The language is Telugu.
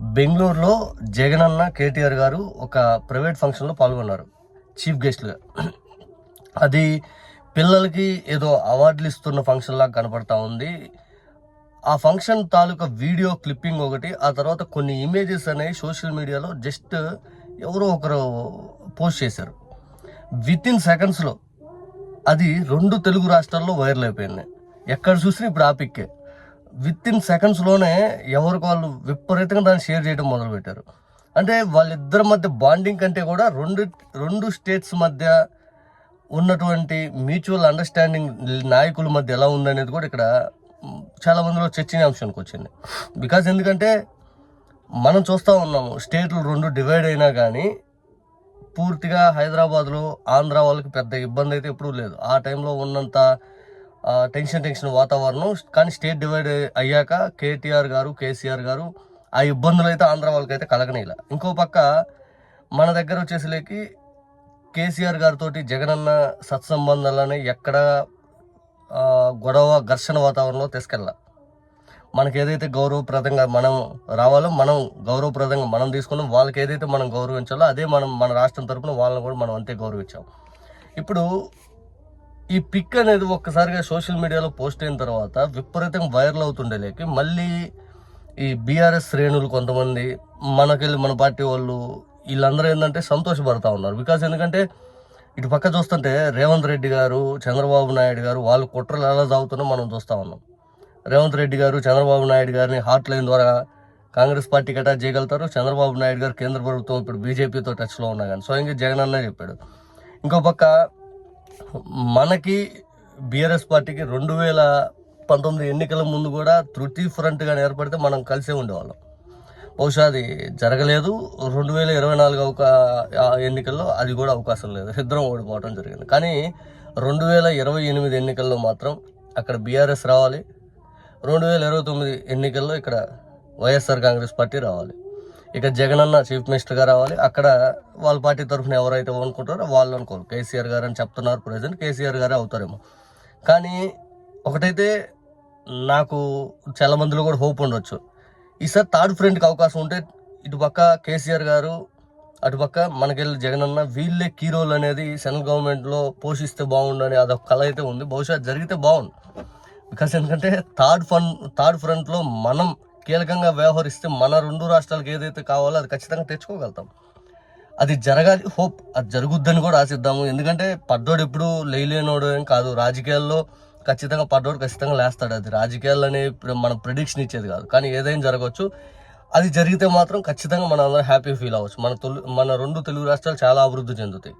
బెంగళూరులో జగనన్న కేటీఆర్ గారు ఒక ప్రైవేట్ ఫంక్షన్లో పాల్గొన్నారు చీఫ్ గెస్ట్లుగా అది పిల్లలకి ఏదో అవార్డులు ఇస్తున్న ఫంక్షన్ లాగా కనపడతా ఉంది. ఆ ఫంక్షన్ తాలూకా వీడియో క్లిప్పింగ్ ఒకటి ఆ తర్వాత కొన్ని ఇమేజెస్ అనేవి సోషల్ మీడియాలో జస్ట్ ఎవరో ఒకరు పోస్ట్ చేశారు. విత్ ఇన్ సెకండ్స్లో అది రెండు తెలుగు రాష్ట్రాల్లో వైరల్ అయిపోయింది. ఎక్కడ చూసినా ఇప్పుడు ఆ పిక్కే విత్ ఇన్ సెకండ్స్లోనే ఎవరికి వాళ్ళు విపరీతంగా దాన్ని షేర్ చేయడం మొదలుపెట్టారు. అంటే వాళ్ళిద్దరి మధ్య బాండింగ్ కంటే కూడా రెండు రెండు స్టేట్స్ మధ్య ఉన్నటువంటి మ్యూచువల్ అండర్స్టాండింగ్ నాయకుల మధ్య ఎలా ఉందనేది కూడా ఇక్కడ చాలా మందిలో చర్చనీయాంశానికి వచ్చింది. బికాజ్ ఎందుకంటే మనం చూస్తూ ఉన్నాము స్టేట్లు రెండు డివైడ్ అయినా కానీ పూర్తిగా హైదరాబాద్లో ఆంధ్ర వాళ్ళకి పెద్ద ఇబ్బంది అయితే ఎప్పుడూ లేదు. ఆ టైంలో ఉన్నంత టెన్షన్ టెన్షన్ వాతావరణం. కానీ స్టేట్ డివైడ్ అయ్యాక కేటీఆర్ గారు కేసీఆర్ గారు ఆ ఇబ్బందులు అయితే ఆంధ్ర వాళ్ళకైతే కలగనేలా ఇంకో పక్క మన దగ్గర వచ్చేసరికి కేసీఆర్ గారితో జగనన్న సత్సంబంధాలని ఎక్కడ గొడవ ఘర్షణ వాతావరణంలో తీసుకెళ్ళాలి. మనకి ఏదైతే గౌరవప్రదంగా మనం రావాలో మనం గౌరవప్రదంగా మనం తీసుకున్నాం వాళ్ళకి ఏదైతే మనం గౌరవించాలో అదే మనం మన రాష్ట్రం తరపున వాళ్ళని కూడా మనం అంతే గౌరవించాం. ఇప్పుడు ఈ పిక్ అనేది ఒక్కసారిగా సోషల్ మీడియాలో పోస్ట్ అయిన తర్వాత విపరీతంగా వైరల్ అవుతుండేలేకి మళ్ళీ ఈ బీఆర్ఎస్ శ్రేణులు కొంతమంది మనకెళ్ళి మన పార్టీ వాళ్ళు వీళ్ళందరూ ఏంటంటే సంతోషపడతా ఉన్నారు. బికాస్ ఎందుకంటే ఇటు పక్క చూస్తుంటే రేవంత్ రెడ్డి గారు చంద్రబాబు నాయుడు గారు వాళ్ళు కుట్రలు ఎలా సాగుతున్నా మనం చూస్తూ ఉన్నాం. రేవంత్ రెడ్డి గారు చంద్రబాబు నాయుడు గారిని హాట్ లైన్ ద్వారా కాంగ్రెస్ పార్టీకి అటాచ్ చేయగలుగుతారు. చంద్రబాబు నాయుడు గారు కేంద్ర ప్రభుత్వం ఇప్పుడు బీజేపీతో టచ్లో ఉన్నా కానీ స్వయంగా జగన్ అన్నే చెప్పాడు. ఇంకో పక్క మనకి బీఆర్ఎస్ పార్టీకి రెండు వేల పంతొమ్మిది ఎన్నికల ముందు కూడా తృతీ ఫ్రంట్గా ఏర్పడితే మనం కలిసే ఉండేవాళ్ళం. బహుశా అది జరగలేదు. రెండు వేల ఇరవై నాలుగు ఒక ఎన్నికల్లో అది కూడా అవకాశం లేదు. ఇద్దరం ఓడిపోవడం జరిగింది. కానీ రెండు వేల ఇరవై ఎనిమిది ఎన్నికల్లో మాత్రం అక్కడ బీఆర్ఎస్ రావాలి. రెండు వేల ఇరవై తొమ్మిది ఎన్నికల్లో ఇక్కడ వైఎస్ఆర్ కాంగ్రెస్ పార్టీ రావాలి. ఇక జగనన్న చీఫ్ మినిస్టర్గా రావాలి. అక్కడ వాళ్ళ పార్టీ తరఫున ఎవరైతే అనుకుంటారో వాళ్ళు అనుకోరు. కేసీఆర్ గారు అని చెప్తున్నారు ప్రజెంట్. కేసీఆర్ గారే అవుతారేమో. కానీ ఒకటైతే నాకు చాలా మందిలో కూడా హోప్ ఉండొచ్చు. ఈసారి థర్డ్ ఫ్రెండ్కి అవకాశం ఉంటే ఇటుపక్క కేసీఆర్ గారు అటుపక్క మనకెళ్ళి జగనన్న వీళ్ళే కీ రోల్ అనేది సెంట్రల్ గవర్నమెంట్లో పోషిస్తే బాగుండని అదొక కళ అయితే ఉంది. బహుశా జరిగితే బాగుండు. బికాస్ ఎందుకంటే థర్డ్ ఫండ్ థర్డ్ ఫ్రంట్లో మనం కీలకంగా వ్యవహరిస్తే మన రెండు రాష్ట్రాలకు ఏదైతే కావాలో అది ఖచ్చితంగా తెచ్చుకోగలుగుతాం. అది జరగాలి హోప్. అది జరుగుద్దని కూడా ఆశిద్దాము. ఎందుకంటే పడ్డోడు ఎప్పుడు లేయలేనోడు ఏం కాదు. రాజకీయాల్లో ఖచ్చితంగా పడ్డోడు ఖచ్చితంగా లేస్తాడు. అది రాజకీయాలు అనే మనం ప్రిడిక్షన్ ఇచ్చేది కాదు. కానీ ఏదైనా జరగవచ్చు. అది జరిగితే మాత్రం ఖచ్చితంగా మనం అందరం హ్యాపీ ఫీల్ అవ్వచ్చు. మన తొలి మన రెండు తెలుగు రాష్ట్రాలు చాలా అభివృద్ధి చెందుతాయి.